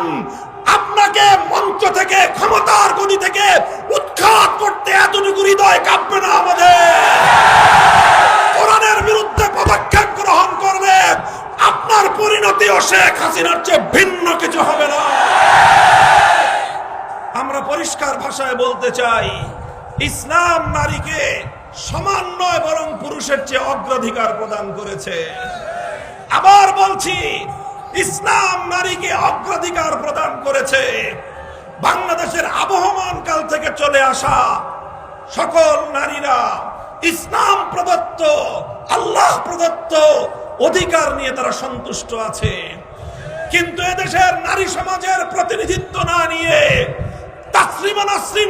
চান আপনাকে মঞ্চ থেকে, ক্ষমতার গদি থেকে উৎখাত করতে এতটুকু হৃদয় কাঁপবে না আমাদের। কোরআনের বিরুদ্ধে পদক্ষেপ গ্রহণ করলে আপনার পরিণতি পরিণতিও শেখ হাসিনার চেয়ে ভিন্ন কিছু হবে না। আমরা পরিষ্কার ভাষায় বলতে চাই, ইসলাম নারীকে সমান নয় বরং পুরুষের চেয়ে অগ্রাধিকার প্রদান করেছে। আবার বলছি ইসলাম নারীকে অগ্রাধিকার প্রদান করেছে। বাংলাদেশের আবহমান কাল থেকে চলে আসা সকল নারীরা ইসলাম প্রদত্ত, আল্লাহ প্রদত্ত অধিকার নিয়ে তারা সন্তুষ্ট আছে। কিন্তু এদেশের নারী সমাজের প্রতিনিধিত্ব না নিয়ে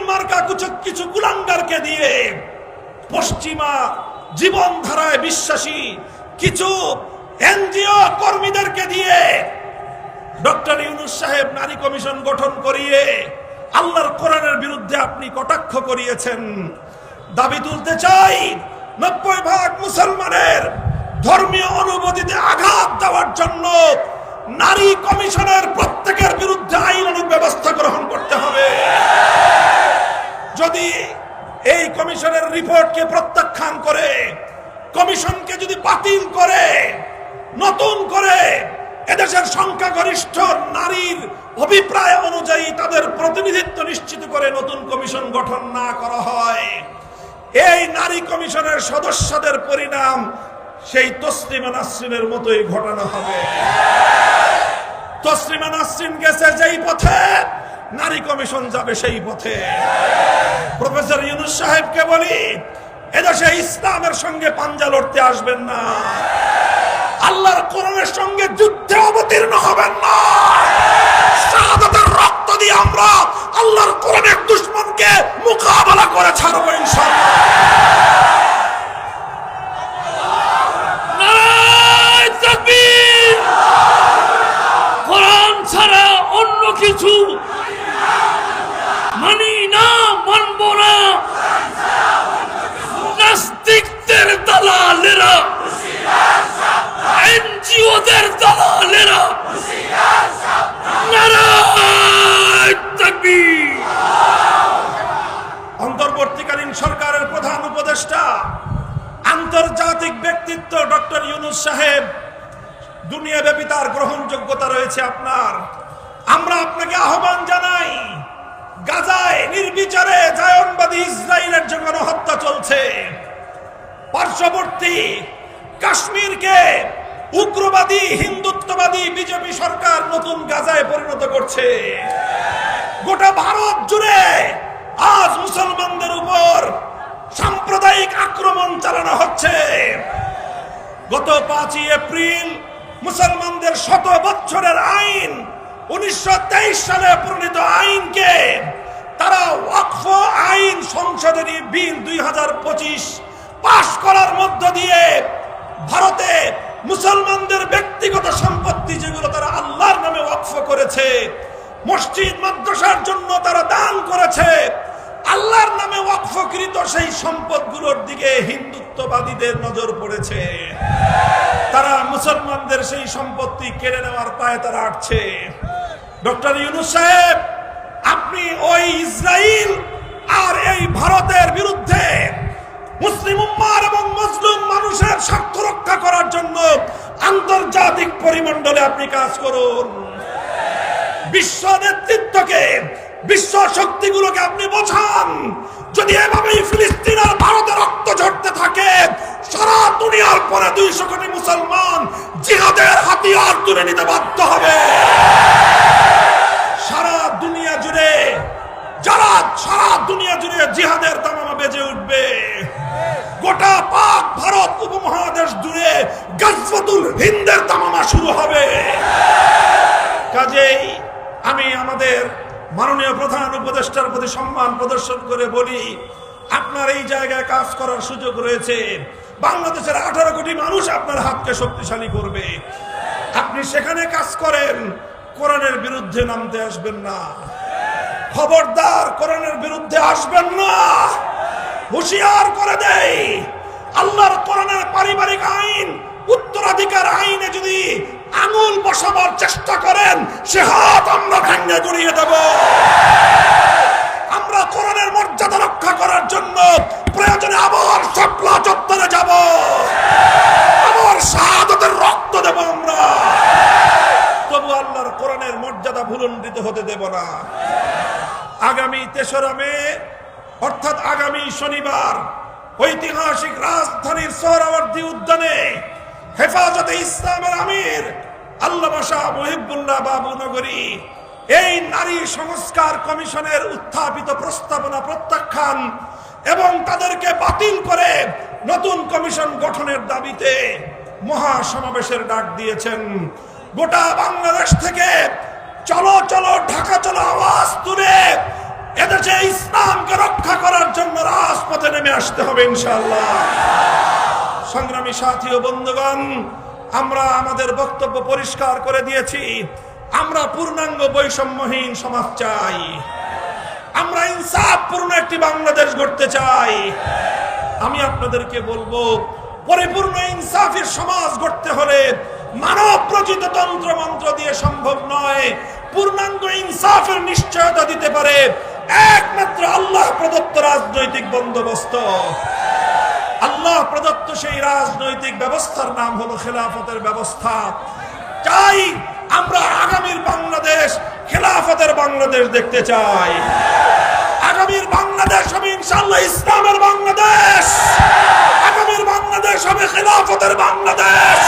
মার্কা কিছু কুলাঙ্গারকে দিয়ে পশ্চিমা জীবনধারায় বিশ্বাসী কিছু এনজিও কর্মীদেরকে দিয়ে ডক্টর ইউনুস সাহেব নারী কমিশন গঠন করিয়ে আল্লাহর কোরআনের বিরুদ্ধে আপনি কটাক্ষ করিয়েছেন। দাবি তুলতে চাই, নব্বই ভাগ মুসলমানের ধর্মীয় অনুভূতিতে আঘাত দেওয়ার জন্য নারী কমিশনের প্রত্যেকের বিরুদ্ধে আইনানুগ ব্যবস্থা গ্রহণ করতে হবে। যদি এই কমিশনের রিপোর্টকে প্রত্যাখ্যান করে, কমিশনকে যদি বাতিল করে নতুন করে এদেশের সংখ্যাগরিষ্ঠ নারীর অভিপ্রায় অনুযায়ী তাদের প্রতিনিধিত্ব নিশ্চিত করে নতুন কমিশন গঠন না করা হয়। এই নারী কমিশনের সদস্যদের পরিণাম সেই তসলিমা নাসরিনের মতোই ঘটানো হবে। তসলিমা নাসরিন গেছে যেই পথে, নারী কমিশন যাবে সেই পথে। প্রফেসর ইউনুস সাহেবকে বলি, এদেশে ইসলামের সঙ্গে পাঞ্জা লড়তে আসবেন না। আল্লাহর কোরআনের সঙ্গে যুদ্ধে অবতীর্ণ হবেন না। শাহাদাতের রক্ত দিয়ে আমরা আল্লাহর কোরআনের দুশ্মনকে মোকাবেলা করে ছাড়বো ইনশাআল্লাহ! কোরআন ছাড়া অন্য কিছু মানি এনজিওদের দালালেরা নারায় তাকবীর! অন্তর্বর্তীকালীন সরকারের প্রধান উপদেষ্টা আন্তর্জাতিক ব্যক্তিত্ব ডক্টর ইউনুস সাহেব দুনিয়াব্যাপী তার গ্রহণযোগ্যতা রয়েছে আপনার। আমরা আপনাকে আহ্বান জানাই, গাজায় নির্বিচারে জায়নবাদী ইসরায়েলের যে গণহত্যা চলছে। পার্শ্ববর্তী কাশ্মীরকে উগ্রবাদী, হিন্দুত্ববাদী, বিজেপি সরকার নতুন গাজায় পরিণত করছে। গোটা ভারত জুড়ে আজ মুসলমানদের উপর সাম্প্রদায়িক আক্রমণ চালানো হচ্ছে। গত পাঁচই এপ্রিল মুসলমানদের শত বছরের আইন, উনিশশো তেইশ সালে প্রণীত আইনকে তারা ওয়াকফ আইন সংশোধনী বিল দুই পাশ করার মধ্য দিয়ে ভারতে মুসলমানদের ব্যক্তিগত সম্পত্তি যেগুলো তারা আল্লাহর নামে ওয়াকফ করেছে, মসজিদ, মাদ্রাসার জন্য তারা দান করেছে, আল্লাহর নামে ওয়াকফকৃত সেই সম্পদগুলোর দিকে হিন্দুত্ববাদীদের নজর পড়েছে। মুসলমানদের সেই সম্পত্তি কেড়ে নেওয়ার পায়ে তারা আটছে। ডক্টর ইউনুস সাহেব, আপনি ওই ইসরায়েল আর এই ভারতের বিরুদ্ধে মুসলিম উম্মার এবং মুসলিম মানুষের স্বার্থ রক্ষা করার জন্য আন্তর্জাতিক পরিমণ্ডলে আপনি কাজ করুন। বিশ্ব নেতৃত্বকে, বিশ্ব শক্তিগুলোকে আপনি বোঝান। যদি এভাবেই ফিলিস্তিন আর ভারতে রক্ত ঝরতে থাকে সারা দুনিয়ার পরে দুইশো কোটি মুসলমান জিহাদের হাতিয়ার তুলে নিতে বাধ্য হবে। সারা দুনিয়া জুড়ে, যারা সারা দুনিয়া জুড়ে জিহাদের তামামা বেজে উঠবে, গোটা পাক ভারত উপমহাদেশ জুড়ে গজফতুল হিন্দের তামামা শুরু হবে। কাজেই আমি আমাদের মাননীয় প্রধান উপদেষ্টার প্রতি সম্মান প্রদর্শন করে বলি, আপনার এই জায়গায় কাজ করার সুযোগ রয়েছে। বাংলাদেশের আঠারো কোটি মানুষ আপনার হাতকে শক্তিশালী করবে। আপনি সেখানে কাজ করেন, কোরআনের বিরুদ্ধে নামতে আসবেন না। খবরদার কোরআনের বিরুদ্ধে আসবেন না। হুঁশিয়ার করে দেই, আল্লাহর কোরআনের পারিবারিক আইন, উত্তরাধিকার আইনে যদি আঙুল বসাবার চেষ্টা করেন, সে হাত আমরা ভেঙে গুড়িয়ে দেব। আমরা কোরআনের মর্যাদা রক্ষা করার জন্য প্রয়োজনে আবার শাপলা চত্বরে যাব। আবার শাহাদতের রক্ত দেব আমরা। তবু আল্লাহর কোরআনের মর্যাদা ভুলণ্ডিত হতে দেব না। আগামী তেসরা মে, অর্থাৎ আগামী শনিবার, ঐতিহাসিক রাজধানীর সোহরাওয়ার্দী উদ্যানে হেফাজতে ইসলামের আমির আল্লামা শাহ মহিবুল্লাহ বাবু নগরী, এই নারী সংস্কার কমিশনের উত্থাপিত প্রস্তাবনা প্রত্যাখ্যান এবং তাদেরকে বাতিল করে নতুন কমিশন গঠনের দাবিতে মহা সমাবেশের ডাক দিয়েছেন। গোটা বাংলাদেশ থেকে চলো চলো, ঢাকা, চলো, আওয়াজ তুলে এদেশে ইসলামকে রক্ষা করার জন্য রাজপথে নেমে আসতে হবে ইনশাল্লাহ সংগ্রামী সাথী ও বন্ধুগণ, আমরা আমাদের বক্তব্য পরিষ্কার করে দিয়েছি। আমরা পূর্ণাঙ্গ বৈষম্যহীন সমাজ চাই। আমরা ইনসাফপূর্ণ একটি বাংলাদেশ গড়তে চাই। আমি আপনাদেরকে বলব, পরিপূর্ণ ইনসাফের সমাজ গড়তে হলে মানব প্রচিত তন্ত্র মন্ত্র দিয়ে সম্ভব নয়। পূর্ণাঙ্গ ইনসাফের নিশ্চয়তা দিতে পারে একমাত্র আল্লাহ প্রদত্ত রাজনৈতিক বন্দোবস্ত। আল্লাহ প্রদত্ত সেই রাজনৈতিক ব্যবস্থার নাম হলো খেলাফতের ব্যবস্থা। চাই আমরা আগামীর বাংলাদেশ খেলাফতের বাংলাদেশ দেখতে চাই। আগামীর বাংলাদেশ হবে ইনশাল্লাহ ইসলামের বাংলাদেশ। আগামীর বাংলাদেশ হবে খেলাফতের বাংলাদেশ।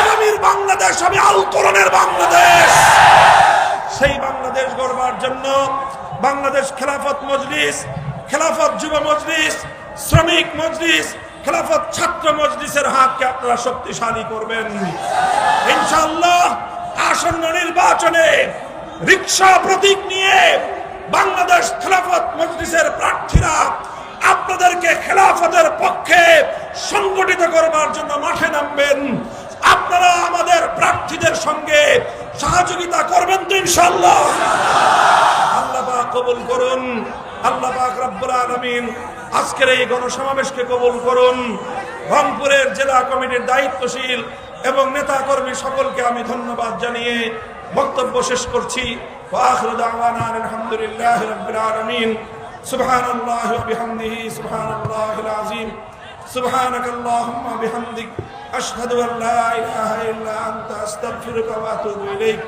আগামীর বাংলাদেশ হবে আল কোরআনের বাংলাদেশ। সেই বাংলাদেশ গড়বার জন্য বাংলাদেশ খেলাফত মজলিস, খেলাফত যুব মজলিস, শ্রমিক মজলিস, খেলাফত ছাত্র মজলিসের হাতকে আপনারা শক্তিশালী করবেন। ইনশাল্লাহ আসন্ন নির্বাচনে রিক্সা প্রতীক নিয়ে বাংলাদেশ খেলাফত মজলিসের প্রার্থীরা আপনাদেরকে খেলাফতের পক্ষে সংগঠিত করবার জন্য মাঠে নামবেন। আপনারা আমাদের প্রার্থীদের সঙ্গে সহযোগিতা করবেন তো ইনশাল্লাহ আল্লাহ কবুল করুন। আল্লাহ রব্বুল আজকের এই গণসমাবেশকে কবুল করুন। রংপুরের জেলা কমিটির দায়িত্বশীল এবং নেতা কর্মী সকলকে আমি ধন্যবাদ জানিয়ে বক্তব্য শেষ করছি وآخر دعوانا أن الحمد لله رب العالمين سبحان الله وبحمده سبحان الله العظيم سبحانك اللهم وبحمدك أشهد أن لا إله إلا أنت أستغفرك وأتوب إليك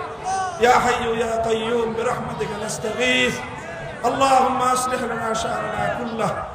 يا حي يا قيوم برحمتك نستغيث اللهم أصلح لنا شأننا كله